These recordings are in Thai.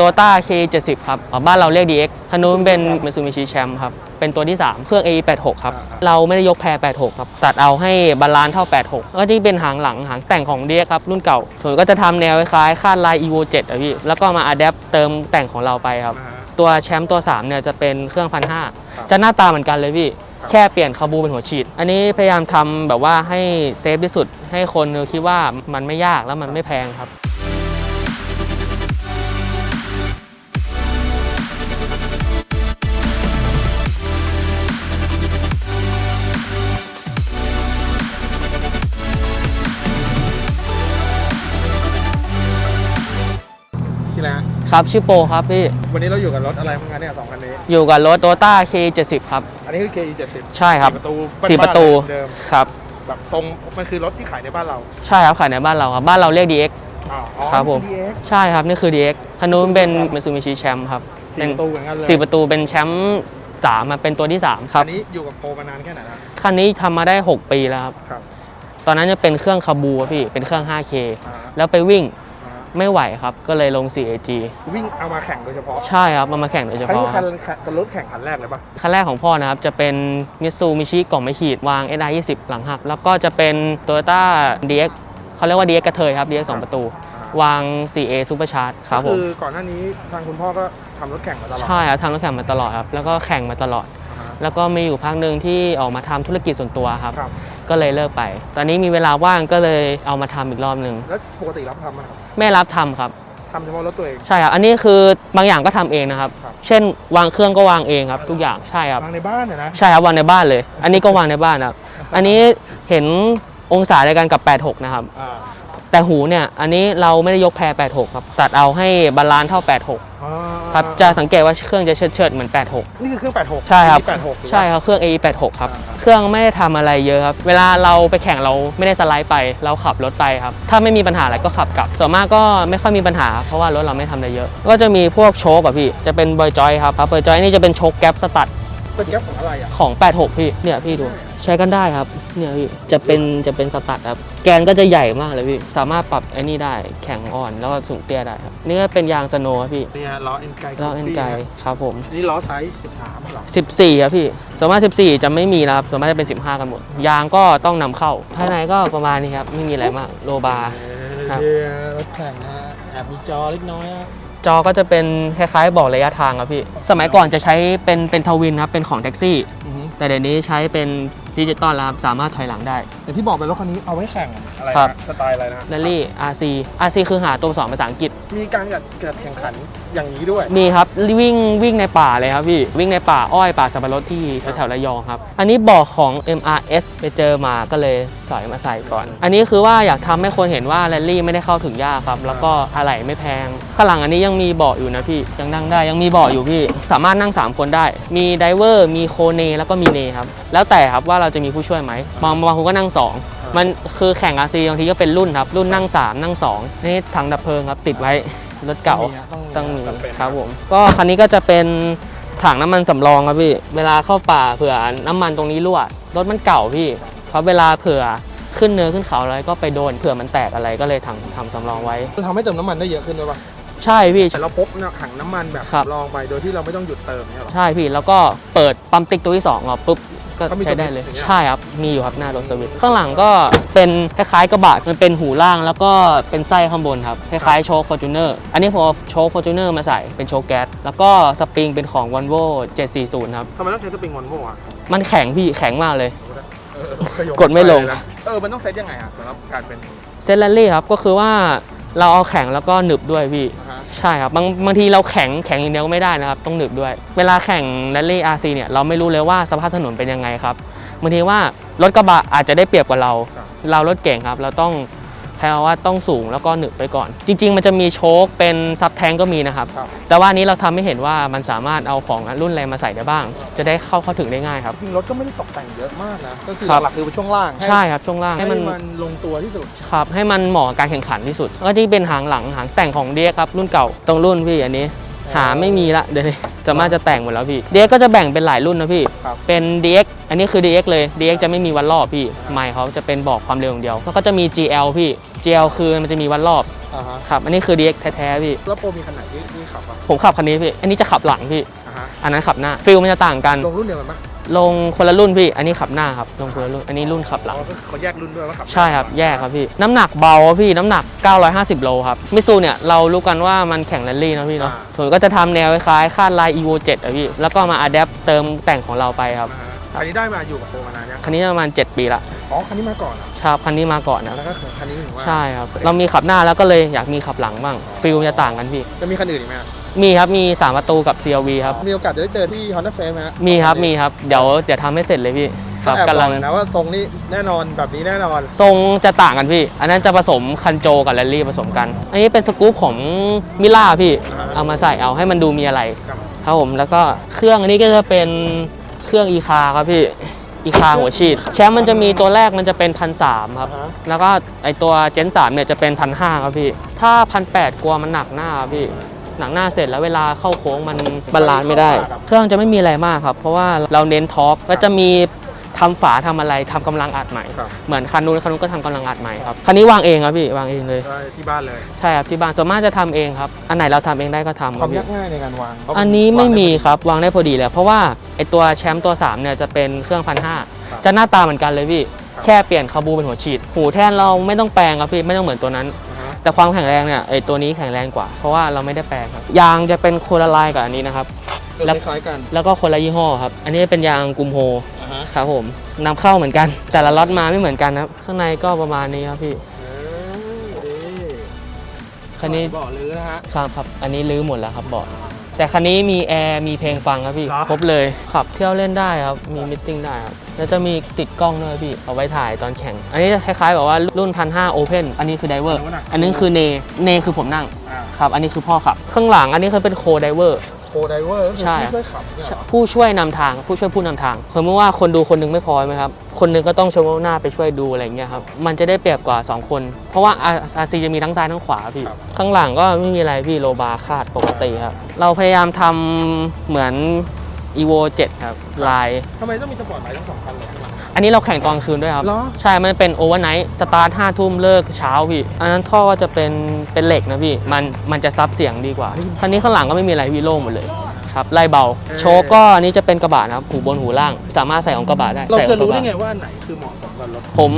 โตต้า K70 ครับอ๋อบ้านเราเรียก DX คันนู้นเป็น Mitsubishi Champ ครับ เป็นตัวที่ 3 เครื่อง AE86 ครับ เราไม่ได้ยกแพร 86 ครับ ตัดเอาให้บาลานซ์เท่า 86 ก็ที่เป็นหางหลังหางแต่งของ DX ครับ รุ่นเก่าส่วนก็จะทำแนวคล้ายๆคาดลาย Evo 7อะพี่ แล้วก็มาอัดแอปเติมแต่งของเราไปครับ ตัวแชมป์ตัว 3 เนี่ยจะเป็นเครื่องพันห้าจะหน้าตาเหมือนกันเลยพี่แค่เปลี่ยนคาบูเป็นหัวฉีด อันนี้พยายามทำแบบว่าให้เซฟที่สุด ให้คนคิดว่ามันไม่ยากแล้วมันไม่แพงครับ ครับ ชื่อโปครับพี่ วันนี้เราอยู่กับรถอะไรพวกนั้นเนี่ยสองคันนี้ อยู่กับรถโตต้า K70 ครับ อันนี้คือ KE 70ใช่ครับสี่ประตูสี่ประตูบ้านๆเลยเดิมครับแบบทรงมันคือรถที่ขายในบ้านเรา ใช่ครับขายในบ้านเราครับ บ้านเราเรียก DX อ๋ออ๋อครับผมนี่ DX ใช่ครับนี่คือ DX คันนู้นเป็น Mitsubishi Champ ครับสี่เป็นประตูเหมือนกันเลยสี่ประตูเป็นแชมป์สามอะเป็นตัวที่ 3 ครับอันนี้อยู่กับโปรมานานแค่ไหนแล้วคันนี้ทำมาได้ 6 ปีแล้วครับครับ ตอนนั้นจะเป็นเครื่องคาบูอะพี่ เป็นเครื่อง 5K อ่าแล้วไปวิ่งอ่า ไม่ไหวครับ ก็เลยลง 4AG วิ่งเอามาแข่งโดยเฉพาะใช่ครับมามาแข่งโดยเฉอันนี้พาะคันคันรถแข่งคันแรกเลยปะคันแรกของพ่อนะครับ จะเป็นมิตซูมิชิกล่องไม่ขีดวาง SR 20 หลังหัก แล้วก็จะเป็น Toyota DX เขาเรียกว่า DX กระเทยครับ DX 2ประตู วาง 4A Super Charge ครับผมคือก่อนหน้านี้ทางคุณพ่อก็ทำรถแข่งมาตลอดใช่ครับทำรถแข่งมาตลอดครับ แล้วก็แข่งมาตลอด อ่าฮะแล้วก็มีอยู่พักหนึ่งที่ออกมาทำธุรกิจส่วนตัวครับ ครับ ก็เลยเลิกไป ตอนนี้มีเวลาว่างก็เลยเอามาทำอีกรอบหนึ่งแล้วปกติรับทำไหมครับแม่รับทำครับ ทำเฉพาะรถตัวเอง ใช่ครับ อันนี้คือบางอย่างก็ทำเองนะครับ ครับ เช่น วางเครื่องก็วางเองครับ ทุกอย่างใช่ครับ วางในบ้านเนี่ยนะ ใช่ครับวางในบ้านเลย อันนี้ก็วางในบ้านครับ อันนี้เห็นองศาเดียวกันกับ 86 นะครับ อ่า แต่หูเนี่ย อันนี้เราไม่ได้ยกแพร 86 ครับ ตัดเอาให้บาลานซ์เท่า 86อ่าครับ จะสังเกตว่าเครื่องจะเชิดเชิดๆเหมือน 86 นี่คือเครื่อง 86ใช่ครับอันนี้86ถูกปะใช่ครับ เครื่อง AE86 ครับอ่าเครื่องไม่ได้ทำอะไรเยอะครับ เวลาเราไปแข่งเราไม่ได้สไลด์ไป เราขับรถไปครับ ถ้าไม่มีปัญหาอะไรก็ขับกลับ ส่วนมากก็ไม่ค่อยมีปัญหา เพราะว่ารถเราไม่ทำอะไรเยอะ ก็จะมีพวกโชคอะพี่ จะเป็นบอยจอยครับครับบอยจอยนี่จะเป็นโชคแก๊ปสตัดเป็นแก๊ปของอะไรอะ ของ 86 พี่ เนี่ยพี่ดู ใช้กันได้ครับ เนี่ยพี่จะเป็นจะเป็นสตัดครับแกนก็จะใหญ่มากเลยพี่สามารถปรับไอ้นี่ได้แข็งอ่อนแล้วก็สูงเตี้ยได้ครับนี่ก็เป็นยางสโนว์ครับพี่นี่ฮะล้อเอ็นไกแล้วเอ็นไกครับผมนี่ล้อไซส์13เหรอ14ครับพี่ส่วนมาก14 จะไม่มีแล้วครับส่วนมากจะเป็น 15 กันหมด ยางก็ต้องนำเข้า ภายในก็ประมาณนี้ครับไม่มีอะไรมากโลบาร์ครับเอ่อรถแข่งนะฮะแอบมีจอเล็กน้อยอะจอก็จะเป็นคล้ายๆบอกระยะทางครับพี่ สมัยก่อนจะใช้เป็นเป็นทวินครับ เป็นของแท็กซี่ แต่เดี๋ยวนี้ใช้เป็น ดิจิตอลแล้วครับสามารถถอยหลังได้แต่ที่บอกไปรถคันนี้เอาไว้แข่งอะไรครับ นะสไตล์อะไรนะแรลลี่ RC RC คือหาตัวสอนภาษาอังกฤษ มีการเกิดเกิดแข่งขันอย่างนี้ด้วย มีครับ วิ่งวิ่งในป่าเลยครับพี่ วิ่งในป่าอ้อยป่าสับปะรดที่แถวๆระยองครับ อันนี้บอกของ MRS ไปเจอมาก็เลยสอยมาใส่ก่อน อันนี้คือว่าอยากทำให้คนเห็นว่าแรลลี่ไม่ได้เข้าถึงยากครับ แล้วก็อะไหล่ไม่แพง ข้างหลังอันนี้ยังมีเบาะอยู่นะพี่ ยังนั่งได้ยังมีเบาะอยู่พี่ สามารถนั่ง 3 คนได้ มีไดเวอร์มีโคเนแล้วก็มีเนครับ แล้วแต่ครับว่าเราจะมีผู้ช่วยไหมบางบางคนก็นั่ง2 มันคือแข่ง RC บางทีก็เป็นรุ่นครับ รุ่นนั่ง 3 นั่ง 2 นี่ถังดับเพลิงครับ ติดไว้รถเก่าต้องมีจำเป็นครับผม ก็คันนี้ก็จะเป็นถังน้ำมันสำรองครับพี่ เวลาเข้าป่าเผื่อน้ำมันตรงนี้รั่วรถมันเก่าพี่เพราะเวลาเผื่อขึ้นเนินขึ้นเขาอะไรก็ไปโดนเผื่อมันแตกอะไรก็เลยถังทำสำรองไว้มันทำให้เติมน้ำมันได้เยอะขึ้นด้วยป่ะใช่พี่แต่เราพกถังน้ำมันแบบครับลองไปโดยที่เราไม่ต้องหยุดเติมเนี่ยหรอใช่พี่แล้วก็เปิดปั๊มติ๊กตัวที่2อะปุ๊บ ก็ก็มีใช้ได้เลยสวิตช์อย่างเงี้ยใช่ครับ มีอยู่ครับหน้ารถสวิตช์ข้างหลังก็เป็นคล้ายๆกระบะมันเป็นหูล่างแล้วก็เป็นไส้ข้างบนครับ คล้ายๆโชคฟอร์จูเนอร์อันนี้พอโชคฟอร์จูเนอร์มาใส่เป็นโชคแก๊สแล้วก็สปริงเป็นของ Volvo 740 ครับ ทำไมต้องใช้สปริงวอลโว่อะมันแข็งพี่แข็งมากเลย เออขยกดไม่ลง ปเยนะเออ มันต้องเซตยังไงอะสำหรับการเป็น เซตแรลลี่ครับ ก็คือว่าเราเอาแข็งแล้วก็หนึบด้วยพี่นะฮะ ใช่ครับบางบางทีเราแข็งแข็งอย่างเดียวก็ไม่ได้นะครับ ต้องหนึบด้วย เวลาแข่งแรลลี่ RC เนี่ยเราไม่รู้เลยว่าสภาพถนนเป็นยังไงครับบางทีว่ารถกระบะอาจจะได้เปรียบกว่าเรา เรารถเก่งครับ เราต้อง แปลว่าต้องสูงแล้วก็หนึบไปก่อน จริง ๆ มันจะมีโชคเป็นซับแทงก็มีนะครับครับแต่ว่าอันนี้เราทำให้เห็นว่ามันสามารถเอาของรุ่นอะไรมาใส่ได้บ้าง จะได้เข้าเข้าถึงได้ง่ายครับ จริงๆรถก็ไม่ได้ตกแต่งเยอะมากนะ ก็คือครับหลักๆคือช่วงล่าง ใช่ครับช่วงล่างให้ให้มัมันนลงตัวที่สุด ครับ ให้มันเหมาะกับการแข่งขันที่สุด ก็ที่เป็นหางหลังหางแต่งของเดียครับรุ่นเก่าตรงรุ่นพี่อันนี้ หาไม่มีละเดี๋ยวนี้จะมาจะแต่งหมดแล้วพี่ DX ก็จะแบ่งเป็นหลายรุ่นนะพี่ ครับเป็น DX อันนี้คือ DX เลย DX จะไม่มีวันรอบพี่ไมค์เขาจะเป็นบอกความเร็วอย่างเดียวแล้วก็จะมี GL พี่ GL คือมันจะมีวันรอบอ่าฮะครับอันนี้คือ DX แท้ๆพี่ แล้วโปรมีคันไหนที่ที่ขับอะผมขับคันนี้พี่ อันนี้จะขับหลังพี่ อ่าฮะอันนั้นขับหน้าฟิลมันจะต่างกัน ลงรุ่นเดียวกันปะ ลงคนละรุ่นพี่ อันนี้ขับหน้าครับ ลงคนละรุ่น อันนี้รุ่นขับหลัอ๋องก็คือเขาแยกรุ่นด้วยว่าขับใช่ครับ แยกครับพี่ น้ำหนักเบาอะพี่ น้ำหนัก 950 โลครับ มิซูเนี่ย เรารู้กันว่ามันแข่งแรลลี่นะพี่เนาะส่วนก็จะทำแนวคล้ายๆคาดลาย evo 7อะพี่ แล้วก็มาอัดแอปเติมแต่งของเราไปครับอ่าฮะคันนี้ได้มาอยู่กับโปรมานานยังคันนี้ประมาณ 7 ปีละ อ๋อ คันนี้มาก่อนเหรอชาบคันนี้มาก่อนนะ แล้วก็คือคันนี้ถึงว่าใช่ครับ เรามีขับหน้าแล้วก็เลยอยากมีขับหลังบ้าง ฟิลจะต่างกันพี่ จะมีคันอื่นอีกไหมอะ มีครับ มี 3 ประตูกับ CRV ครับ มีโอกาสจะได้เจอที่ Honda f a m ไหมฮะมีครับ มีครับ เดี๋ยวเดี๋ยวทำให้เสร็จเลยพี่ ครับแอบกำลัง บอกนะว่าทรงนี้แน่นอนแบบนี้แน่นอน ทรงจะต่างกันพี่ อันนั้นจะผสมคันโจกับแรลลี่ผสมกัน อันนี้เป็นสกู๊ปของมิล่าพี่ อ่าฮะ เอามาใส่เอาให้มันดูมีอะไร ครับครับผม แล้วก็เครื่องอันนี้ก็จะเป็นเครื่องอีคาครับพี่ อีคาหัวฉีด แชมป์มันจะมีตัวแรกมันจะเป็นพันสามครับ อ่าฮะแล้วก็ไอตัวเจนสามเนี่ยจะเป็นพันห้าครับพี่ ถ้าพันแปดกลัวมันหนักหน้าครับพี่ หนักหน้าเสร็จแล้วเวลาเข้าโค้งมันบาลานซ์ไม่ได้ เครื่องจะไม่มีอะไรมากครับ เพราะว่าเราเน้นท็อปก็จะมีทำฝาทำอะไรทำกำลังอัดใหม่ครับเหมือนคันนู้นคันนู้นก็ทำกำลังอัดใหม่ครับคันนี้วางเองครับพี่วางเองเลยได้ที่บ้านเลยใช่ครับที่บ้านส่วนมากจะทำเองครับอันไหนเราทำเองได้ก็ทำคครัวาบมพี่ยากง่ายในการวาง อันนี้ไม่มีครับวางได้พอดีเลยเพราะว่าไอตัวแชมป์ตัว3เนี่ยจะเป็นเครื่องพันห้าจะหน้าตาเหมือนกันเลยพี่แค่เปลี่ยนคาบูเป็นหัวฉีด หูแท่นเราไม่ต้องแปลงครับพี่ไม่ต้องเหมือนตัวนั้นอ่าฮะ แต่ความแข็งแรงเนี่ยไอตัวนี้แข็งแรงกว่า เพราะว่าเราไม่ได้แปลงครับ ยางจะเป็นคนละลายกับอันนี้นะครับ ก็แล้วคล้ายๆกันแล้วก็คนละยี่ห้อครับ อันนี้เป็นยางกุมโฮอ่าฮะครับผมนำเข้าเหมือนกัน แต่ละล็อตมาไม่เหมือนกันครับ ข้างในก็ประมาณนี้ครับพี่เออดีคันนี้เบาะลื้อนะฮะ ครับครับ อันนี้ลื้อหมดแล้วครับเบาะ แต่คันนี้มีแอร์มีเพลงฟังครับพี่เหรอ ครบเลยขับเที่ยวเล่นได้ครับมีมิทติ้งได้ครับแล้วจะมีติดกล้องด้วยพี่เอาไว้ถ่ายตอนแข่ง อันนี้จะคล้ายๆแบบว่ารุ่นพันห้าโอเพนอันนี้คือไดเวอร์อันนี้คือเนเนคือผมนั่ง อ่า ครับ อันนี้คือพ่อขับ ข้างหลังอันนี้คือเป็นโคไดเวอร์ โคไดเวอร์ใช่ช่วยขับเนี่ยเหรอผู้ช่วยนำทางผู้ช่วยผู้นำทางสมมติว่าคนดูคนหนึงไม่พอไหมครับ คนหนึงก็ต้องชะโงกหน้าไปช่วยดูอะไรอย่างเงี้ยครับมันจะได้เปรียบกว่า 2 คน เพราะว่าอาซีจะมีทั้งซ้ายทั้งขวาพี่ ข้างหลังก็ไม่มีอะไรพี่โลบาร์คาดปกติครับ เราพยายามทำเหมือน evo 7 ครับลาย ทำไมต้องมีสปอร์ตไลท์ทั้งสองคันเลยข้างหลัง อันนี้เราแข่งตอนคืนด้วยครับ เหรอ ใช่ มันเป็นโอเวอร์ไนท์สตาร์ทห้าทุ่มเลิกเช้าพี่ อันนั้นท่อก็จะเป็นเป็นเหล็กนะพี่ มันมันจะซับเสียงดีกว่าคันนี้ข้างหลังก็ไม่มีอะไรพี่โล่งหมดเลย ครับไล่เบา โชว์ก็อันนี้จะเป็นกระบะนะครับหูบนหูล่าง สามารถใส่ของกระบะได้เราใส่ขจะองกรู้ระได้บะไงว่าอันไหนคือเหมาะสมกับรถผม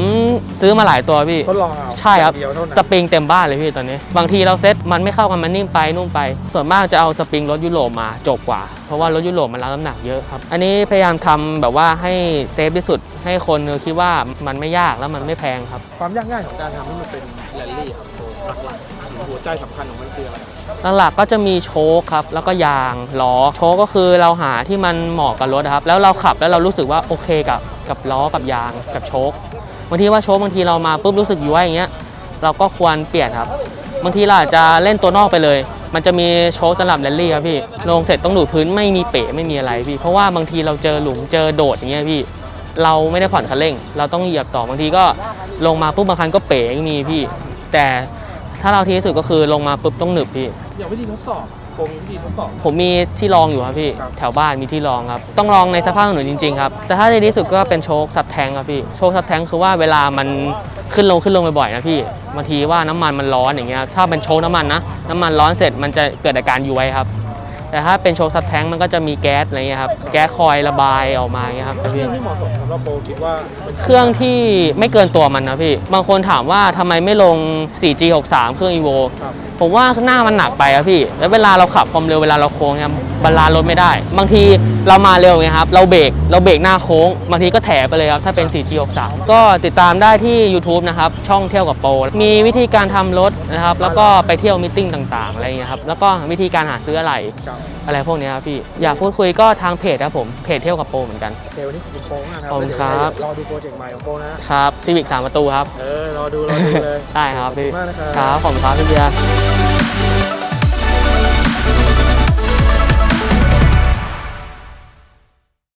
ซื้อมาหลายตัวพี่ ทดลองเอาใช่ครับอย่างเดียวเท่านั้น สปริงเต็มบ้านเลยพี่ตอนนี้ บางทีเราเซ็ตมันไม่เข้ากันมันนิ่มไปนุ่มไป ส่วนมากจะเอาสปริงรถยุโรปมาจบกว่า เพราะว่ารถยุโรปมันรับน้ำหนักเยอะครับ อันนี้พยายามทำแบบว่าให้เซฟที่สุด ให้คนคิดว่ามันไม่ยากแล้วมันไม่แพงครับ ความยากง่ายของการทำให้มันเป็นแรลลี่ครับโชว์หลักๆ หัวใจสำคัญของมันคืออะไรหลักๆก็จะมีโชคครับ แล้วก็ยางล้อโชคก็คือเราหาที่มันเหมาะกับรถครับ แล้วเราขับแล้วเรารู้สึกว่าโอเคกับกับล้อกับยางกับโชคบางทีว่าโชคบางทีเรามาปุ๊บรู้สึกอย้วยอย่างเงี้ยเราก็ควรเปลี่ยนครับ บางทีเราอาจจะเล่นตัวนอกไปเลย มันจะมีโชคสำหรับแรลลี่ครับพี่ลงเสร็จต้องดูดพื้นไม่มีเป๋ไม่มีอะไรพี่ เพราะว่าบางทีเราเจอหลุมเจอโดดอย่างเงี้ยพี่ เราไม่ได้ผ่อนคันเร่ง เราต้องเหยียบต่อบางทีก็ลงมาปุ๊บบางคันก็เป๋ก็มีพี่ แต่ ถ้าเราที่สุดก็คือลงมาปุ๊บต้องหนึบพี่ อย่างวิธีทดสอบโกงวิธีทดสอบ ผมมีที่รองอยู่ครับพี่ ครับ แถวบ้านมีที่รองครับ ต้องลองในสภาพถนนจริงๆครับ แต่ถ้าในที่สุดก็เป็นโชคซับแทงครับพี่ โชคซับแทงคือว่าเวลามันขึ้นลงขึ้นลงบ่อยๆนะพี่ บางทีว่าน้ำมันมันร้อนอย่างเงี้ย ถ้าเป็นโชคน้ำมันนะ น้ำมันร้อนเสร็จมันจะเกิดอาการย้วยครับ แต่ถ้าเป็นโชคซับแทงมันก็จะมีแก๊สอะไรเงี้ยครับ แก๊สคอยระบายออกมาอย่างเงี้ยครับเครื่พี่องที่เหมาะสมสำหรับโปรคิดว่าเครื่องที่ไม่เกินตัวมันนะพี่ บางคนถามว่าทำไมไม่ลง 4G63 เครื่อง evo ครับ ผมว่าหน้ามันหนักไปอะพี่ แล้วเวลาเราขับความเร็วเวลาเราโค้งเนี่ยบาลานซ์รถไม่ได้ บางทีเรามาเร็วไงครับ เราเบรกเราเบรกหน้าโค้ง บางทีก็แถไปเลยครับ ถ้าเป็น 4G63 ก็ติดตามได้ที่ YouTube นะครับ ช่องเที่ยวกับโปรมีวิธีการทำรถนะครับ แล้วก็ไปเที่ยวมิทติ้งต่างๆ อะไรเงี้ยครับ แล้วก็วิธีการหาซื้ออะไรครับอะไรพวกเนี้ยครับพี่ อยากพูดคุยก็ทางเพจครับผม เพจเที่ยวกับโปรเหมือนกันโอเควันนี้ขอบคุณโปรมากนะครัขอบคุณแล้วเดี๋ยวครับรอดูโปรเจกต์ใหม่ของโปรนะครับซีวิกสามประตูครับ เออ รอดู รอดูเลย ได้ครับขอบพี่คุณมากนะครับครับ ขอบคุณครับพี่เบียร์